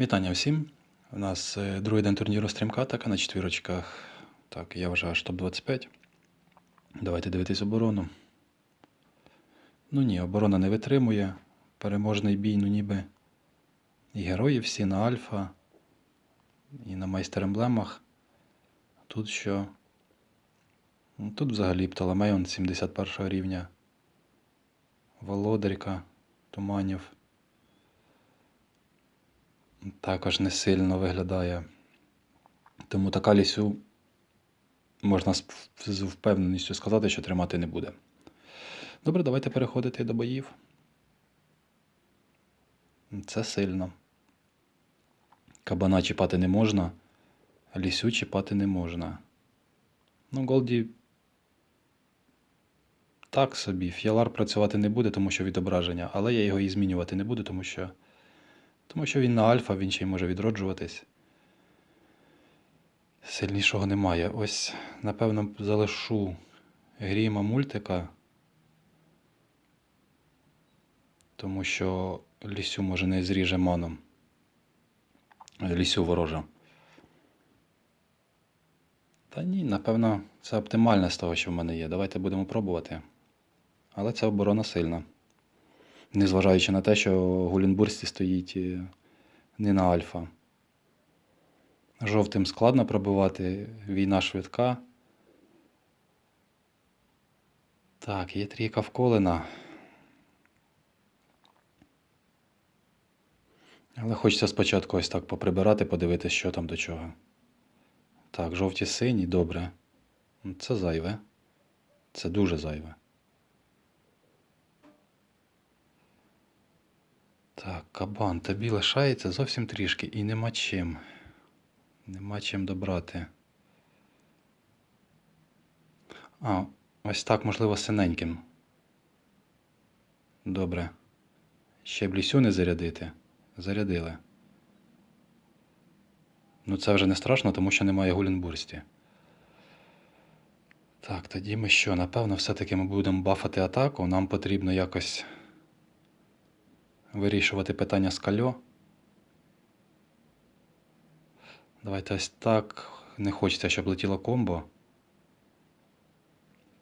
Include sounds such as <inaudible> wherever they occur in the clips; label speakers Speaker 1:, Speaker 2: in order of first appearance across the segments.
Speaker 1: Вітання всім. У нас е, другий день турніру стрімкатака на четвірочках. Так, я вже аж топ-25. Давайте дивитись оборону. Ну ні, оборона не витримує. Переможний бій, ну ніби. І герої всі на альфа, і на майстер емблемах. Тут що? Ну, Тут взагалі Птоломеон 71 рівня. Володарка, Туманів також не сильно виглядає. Тому така лісю можна з впевненістю сказати, що тримати не буде. Добре, давайте переходити до боїв. Це сильно. Кабана чіпати не можна, лісю чіпати не можна. Ну, Голді так собі. Фіалар працювати не буде, тому що відображення, але я його і змінювати не буду, тому що. Тому що він на альфа, він ще й може відроджуватись. Сильнішого немає. Ось, напевно, залишу гріма мультика. Тому що лісю може не зріже маном. Лісю ворожа. Та ні, напевно, це оптимальне з того, що в мене є. Давайте будемо пробувати. Але ця оборона сильна. Незважаючи на те, що Гулінбурсті стоїть е, не на альфа. Жовтим складно пробивати, війна швидка. Так, є трійка вколена. Але хочеться спочатку ось так поприбирати, подивитися, що там до чого. Так, жовті сині, добре. Це зайве. Це дуже зайве. Так, кабан, тобі лишається зовсім трішки і нема чим. Нема чим добрати. А, ось так, можливо, синеньким. Добре. Ще б лісю не зарядити. Зарядили. Ну це вже не страшно, тому що немає гулінбурсті. Так, тоді ми що? Напевно, все-таки ми будемо бафати атаку. Нам потрібно якось вирішувати питання з кальо. Давайте ось так. Не хочеться, щоб летіло комбо.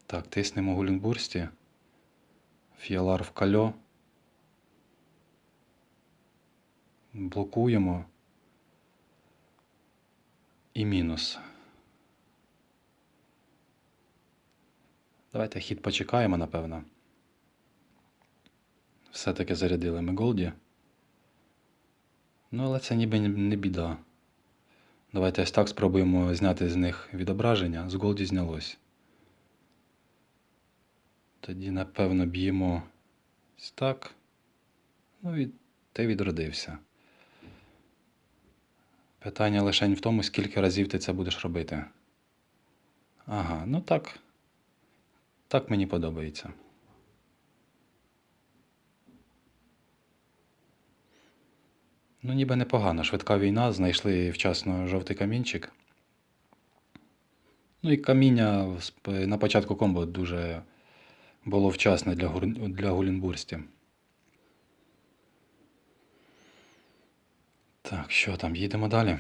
Speaker 1: Так, тиснемо Гулінбурсті. Фіалар в кальо. Блокуємо. І мінус. Давайте хід почекаємо, напевно. Все-таки зарядили ми Голді. Ну, але це ніби не біда. Давайте ось так спробуємо зняти з них відображення. З Голді знялось. Тоді, напевно, б'ємо ось так. Ну і ти відродився. Питання лише в тому, скільки разів ти це будеш робити. Ага, ну так. Так мені подобається. Ну, ніби непогано. Швидка війна, знайшли вчасно жовтий камінчик. Ну і каміння на початку комбо дуже було вчасне для, гур- для Гулінбурсті. Так, що там, їдемо далі.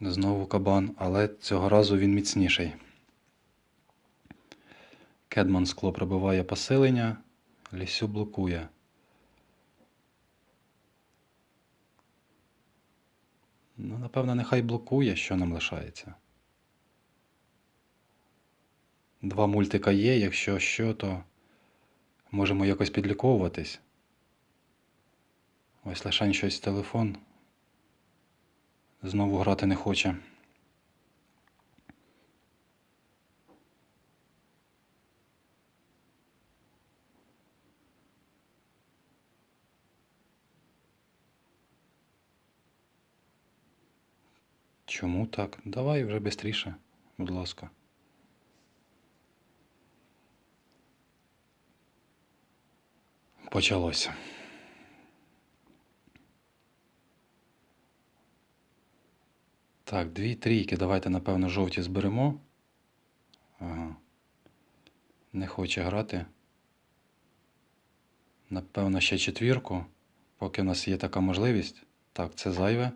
Speaker 1: Знову кабан, але цього разу він міцніший. Кедман скло пробиває посилення, лісю блокує. Ну, напевно, нехай блокує, що нам лишається. Два мультика є, якщо що, то можемо якось підліковуватись. Ось лишень щось телефон. Знову грати не хоче. Чому так? Давай вже швидше, будь ласка. Почалося. Так, дві трійки. Давайте, напевно, жовті зберемо. Ага. Не хоче грати. Напевно, ще четвірку, поки в нас є така можливість. Так, це зайве.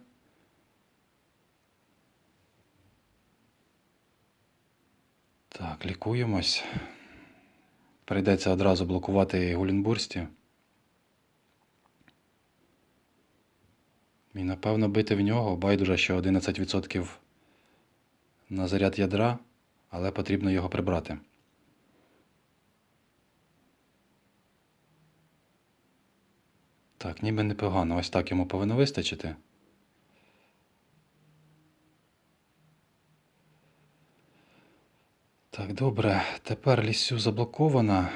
Speaker 1: Так, лікуємось. Прийдеться одразу блокувати Гулінбурсті. І напевно бити в нього. Байдуже, що 11% на заряд ядра, але потрібно його прибрати. Так, ніби непогано. Ось так йому повинно вистачити. Так, добре. Тепер лісю заблокована.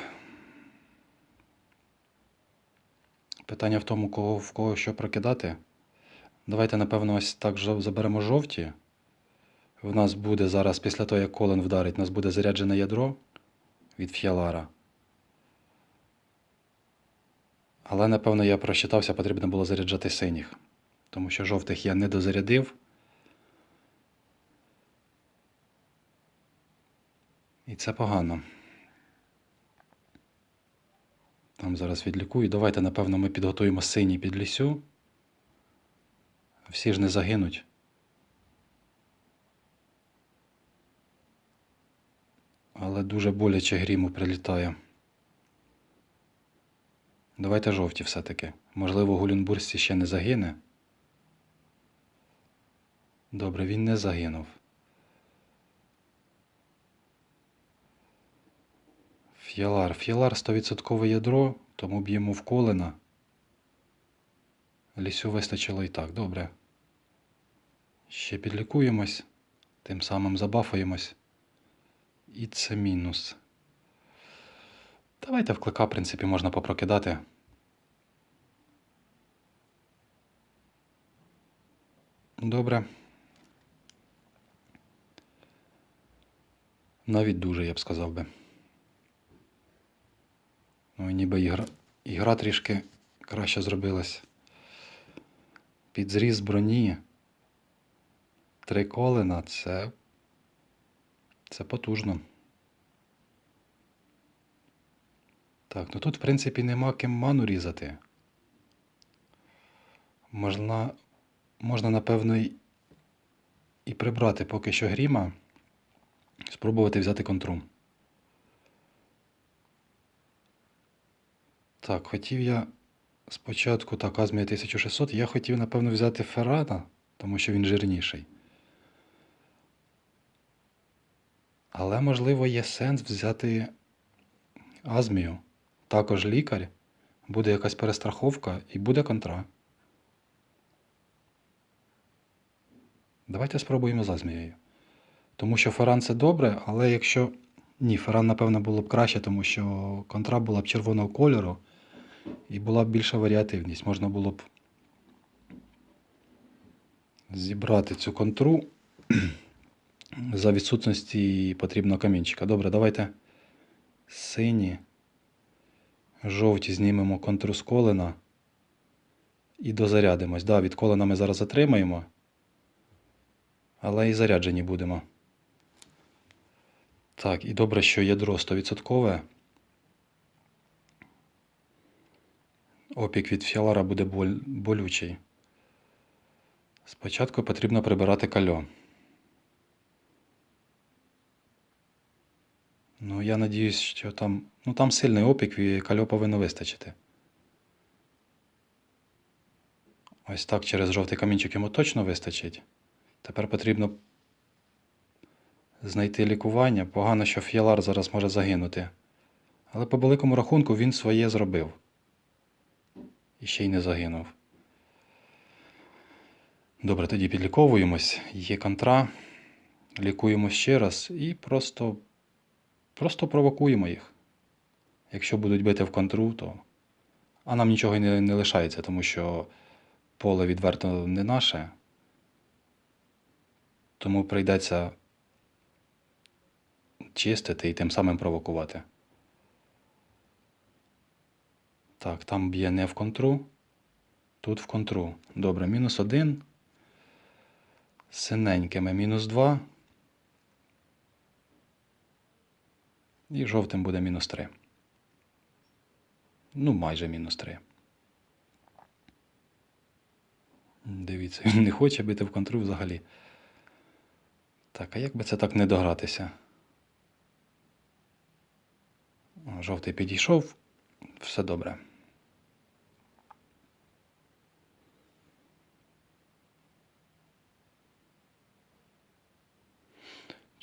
Speaker 1: Питання в тому, кого, в кого що прокидати. Давайте, напевно, ось так заберемо жовті. В нас буде зараз, після того, як колен вдарить, у нас буде заряджене ядро від фіалара. Але, напевно, я просчитався, потрібно було заряджати синіх. Тому що жовтих я не дозарядив. І це погано. Там зараз відлікую. Давайте, напевно, ми підготуємо синій під лісю. Всі ж не загинуть. Але дуже боляче гріму прилітає. Давайте жовті все-таки. Можливо, Гулінбурсі ще не загине. Добре, він не загинув. Ф'ялар. Ф'ялар 100% ядро, тому б'ємо в колена. Лісю вистачило і так, добре. Ще підлікуємось, тим самим забафаємось. І це мінус. Давайте в клика, в принципі, можна попрокидати. Добре. Навіть дуже, я б сказав би. Ну, і ніби ігра, ігра трішки краще зробилась. Під зріз броні. Три колена це. Це потужно. Так, ну тут, в принципі, нема ким ману різати. Можна, можна напевно, і прибрати поки що гріма. Спробувати взяти контру. Так, хотів я спочатку так, Азмія 1600, я хотів, напевно, взяти Феррана, тому що він жирніший. Але, можливо, є сенс взяти Азмію. Також лікар, буде якась перестраховка і буде контра. Давайте спробуємо з Азмією. Тому що Ферран це добре, але якщо. Ні, Ферран, напевно, було б краще, тому що контра була б червоного кольору і була б більша варіативність. Можна було б зібрати цю контру <clears throat> за відсутності потрібного камінчика. Добре, давайте сині, жовті знімемо контру з колена і дозарядимось. Да, від колена ми зараз затримаємо, але і заряджені будемо. Так, і добре, що ядро 100%. Опік від фіалара буде болючий. Спочатку потрібно прибирати кальо. Ну, я надіюсь, що там. Ну, там сильний опік, і кальо повинно вистачити. Ось так через жовтий камінчик йому точно вистачить. Тепер потрібно знайти лікування. Погано, що фіалар зараз може загинути. Але по великому рахунку він своє зробив. Ще й не загинув. Добре, тоді підліковуємось. Є контра. Лікуємо ще раз і просто, просто провокуємо їх. Якщо будуть бити в контру, то. А нам нічого не, не лишається, тому що поле відверто не наше. Тому прийдеться чистити і тим самим провокувати. Так, там б'є не в контру. Тут в контру. Добре, мінус один. Синенькими мінус два. І жовтим буде мінус три. Ну, майже мінус 3. Дивіться, він не хоче бити в контру взагалі. Так, а як би це так не догратися? Жовтий підійшов, все добре.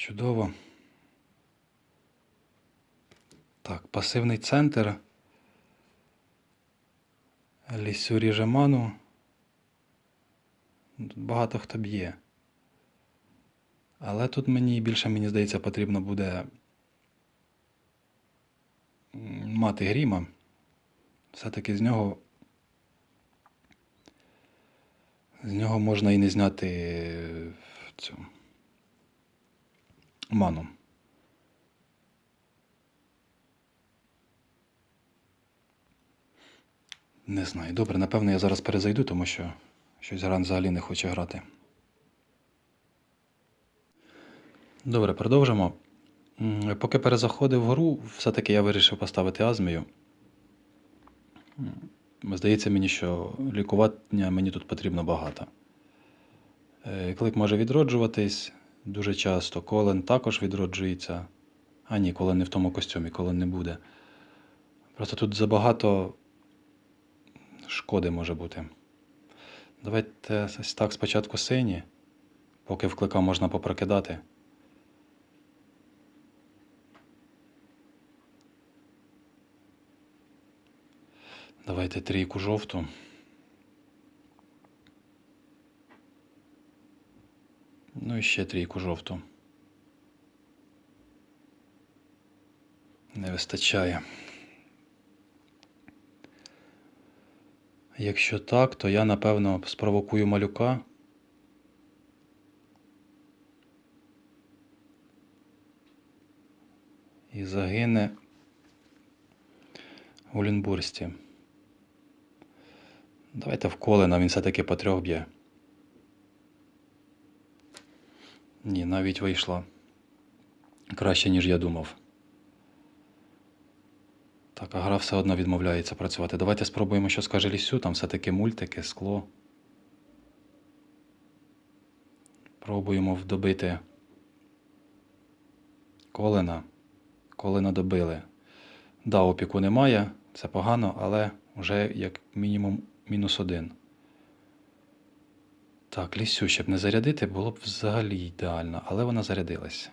Speaker 1: Чудово. Так, пасивний центр. Лісю ріже ману. Тут багато хто б'є. Але тут мені більше, мені здається, потрібно буде мати гріма. Все-таки з нього. З нього можна і не зняти е, цю ману. Не знаю. Добре, напевно, я зараз перезайду, тому що щось гран взагалі не хоче грати. Добре, продовжимо. Поки перезаходив гру, все-таки я вирішив поставити азмію. Здається мені, що лікування мені тут потрібно багато. Е, Клик може відроджуватись дуже часто. Колен також відроджується. А ні, колен не в тому костюмі, колен не буде. Просто тут забагато шкоди може бути. Давайте так спочатку сині, поки в клика можна попрокидати. Давайте трійку жовту. Ну і ще трійку жовту. Не вистачає. Якщо так, то я напевно спровокую малюка. І загине у Лінбурсті. Давайте в колена, він все-таки по трьох б'є. Ні, навіть вийшло. Краще, ніж я думав. Так, а гра все одно відмовляється працювати. Давайте спробуємо, що скаже Лісю. Там все-таки мультики, скло. Пробуємо вдобити колена. Колена добили. Да, опіку немає, це погано, але вже як мінімум мінус один. Так, лісю, щоб не зарядити, було б взагалі ідеально, але вона зарядилась.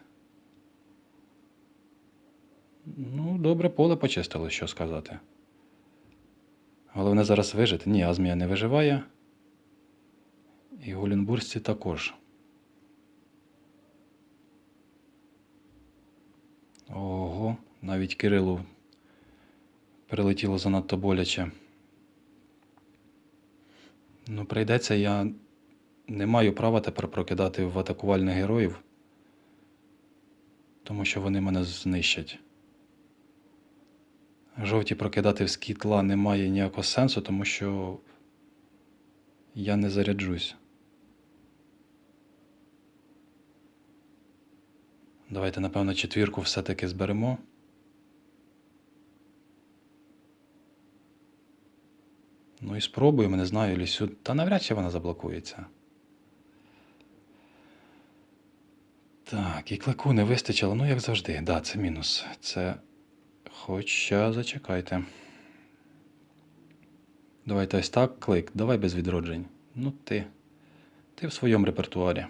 Speaker 1: Ну, добре, поле почистило, що сказати. Головне зараз вижити. Ні, Азмія не виживає. І гулінбурзці також. Ого, навіть Кирилу прилетіло занадто боляче. Ну, прийдеться, я не маю права тепер прокидати в атакувальних героїв, тому що вони мене знищать. Жовті прокидати в скітла немає ніякого сенсу, тому що я не заряджусь. Давайте, напевно, четвірку все-таки зберемо. Ну і спробуємо, не знаю, лісю. Та навряд чи вона заблокується. Так, і клику не вистачило, ну як завжди. Да, це мінус. Це. Хоча зачекайте. Давайте ось так клик. Давай без відроджень. Ну ти. Ти в своєму репертуарі.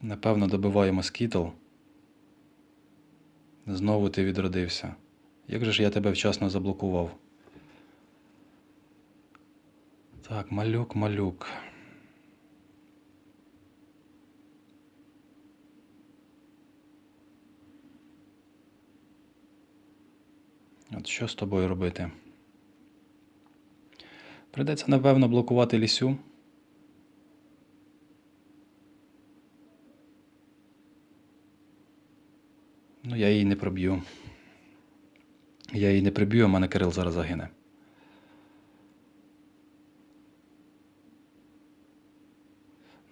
Speaker 1: Напевно, добиваємо скітл. Знову ти відродився. Як же ж я тебе вчасно заблокував? Так, малюк, малюк. От що з тобою робити? Придеться, напевно, блокувати лісю. Ну, я її не проб'ю. Я її не приб'ю, а мене Кирил зараз загине.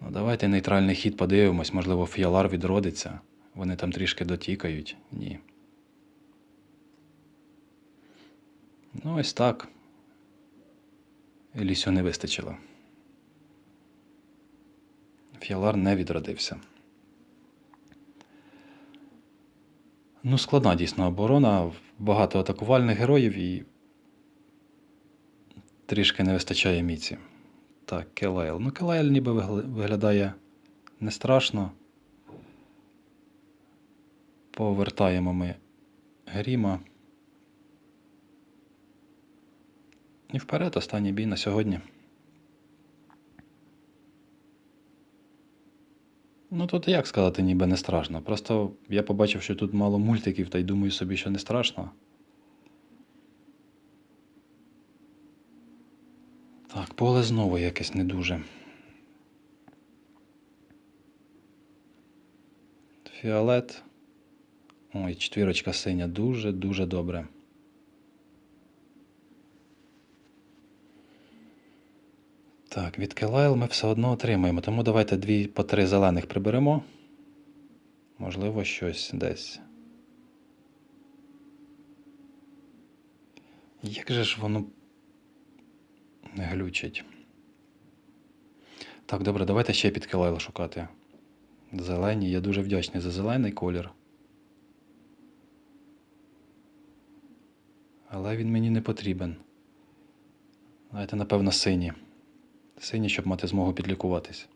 Speaker 1: Ну, Давайте нейтральний хід подивимось, можливо, фіалар відродиться. Вони там трішки дотікають. Ні. Ну, ось так. Елісю не вистачило. Фіалар не відродився. Ну, складна дійсно оборона. Багато атакувальних героїв і трішки не вистачає міці. Так, Келайл. Ну, Келайл ніби виглядає не страшно. Повертаємо ми Гріма. І вперед останній бій на сьогодні. Ну тут як сказати, ніби не страшно. Просто я побачив, що тут мало мультиків, та й думаю собі, що не страшно. Так, поле знову якесь не дуже. Фіолет. Ой, четвірочка синя. Дуже-дуже добре. Так, від Келайл ми все одно отримаємо, тому давайте дві по три зелених приберемо. Можливо, щось десь. Як же ж воно глючить? Так, добре, давайте ще під Келайл шукати. Зелені, я дуже вдячний за зелений колір. Але він мені не потрібен. Давайте, напевно, сині. Сині, щоб мати змогу підлікуватись.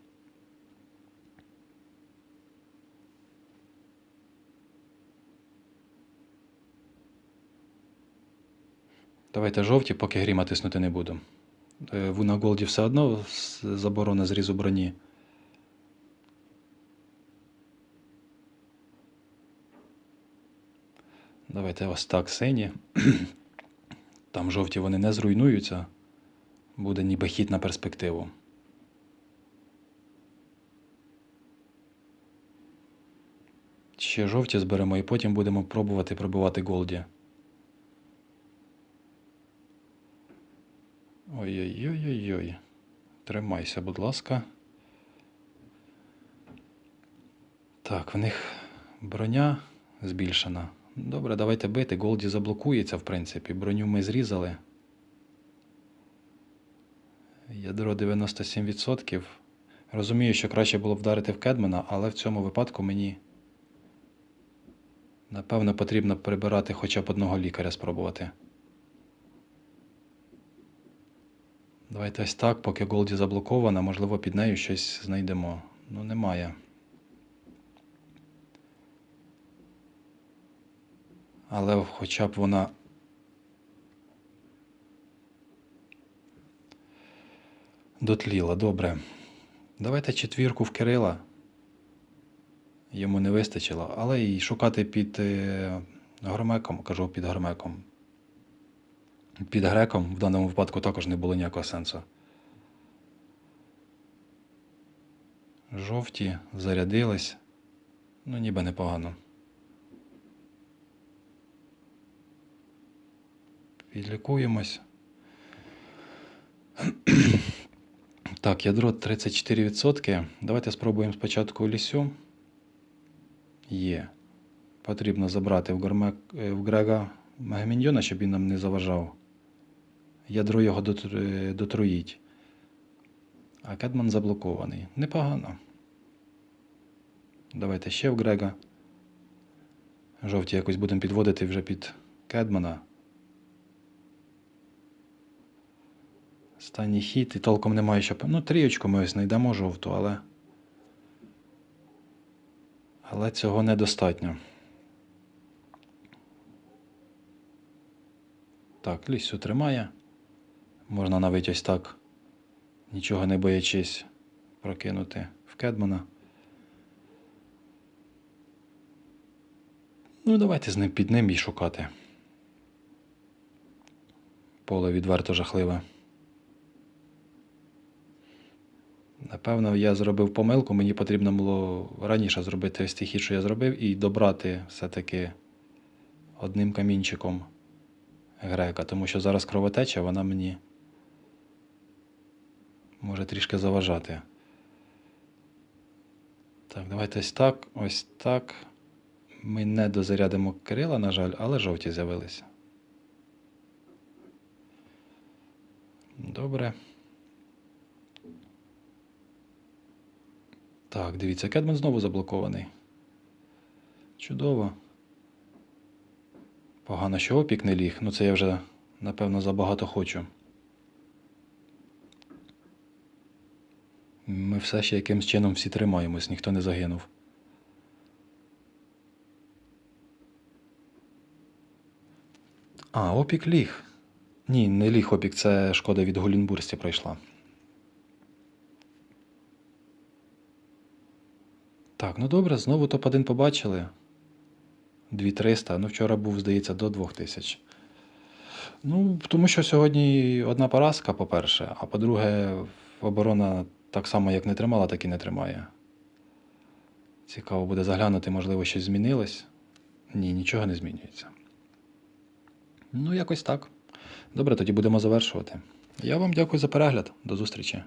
Speaker 1: Давайте жовті, поки гріма тиснути не буду. Е, на Голді все одно заборона зрізу броні. Давайте ось так сині. <clears throat> Там жовті вони не зруйнуються. Буде ніби хід на перспективу. Ще жовті зберемо і потім будемо пробувати пробивати голді. Ой-ой-ой-ой-ой. Тримайся, будь ласка. Так, в них броня збільшена. Добре, давайте бити. Голді заблокується, в принципі. Броню ми зрізали. Ядро 97%. Розумію, що краще було б вдарити в Кедмана, але в цьому випадку мені напевно потрібно прибирати хоча б одного лікаря спробувати. Давайте ось так, поки Голді заблокована, можливо, під нею щось знайдемо. Ну, немає. Але хоча б вона дотліла, добре. Давайте четвірку в Кирила. Йому не вистачило, але і шукати під е, громеком, кажу під громеком. Під греком в даному випадку також не було ніякого сенсу. Жовті зарядились. Ну, ніби непогано. Підлікуємось. <clears throat> Так, ядро 34%. Давайте спробуємо спочатку лісю. Є. Потрібно забрати в, гормек, е, в Грега Мегаміньйона, щоб він нам не заважав. Ядро його дотруїть. А Кедман заблокований. Непогано. Давайте ще в Грега. Жовті якось будемо підводити вже під Кедмана. Останній хід і толком немає що. Ну, трієчку ми ось знайдемо жовту, але. Але цього недостатньо. Так, лісю тримає. Можна навіть ось так, нічого не боячись, прокинути в Кедмана. Ну, давайте з ним під ним і шукати. Поле відверто жахливе. Напевно, я зробив помилку, мені потрібно було раніше зробити ось хід, що я зробив, і добрати все-таки одним камінчиком грека, тому що зараз кровотеча, вона мені може трішки заважати. Так, давайте ось так, ось так. Ми не дозарядимо Кирила, на жаль, але жовті з'явилися. Добре. Так, дивіться, Кедман знову заблокований. Чудово. Погано, що опік не ліг. Ну це я вже, напевно, забагато хочу. Ми все ще якимсь чином всі тримаємось, ніхто не загинув. А, опік ліг. Ні, не ліг опік, це шкода від Гулінбурсті пройшла. Так, ну добре, знову топ-1 побачили. 2300, ну вчора був, здається, до 2000. Ну, тому що сьогодні одна поразка, по-перше, а по-друге, оборона так само, як не тримала, так і не тримає. Цікаво буде заглянути, можливо, щось змінилось. Ні, нічого не змінюється. Ну, якось так. Добре, тоді будемо завершувати. Я вам дякую за перегляд. До зустрічі.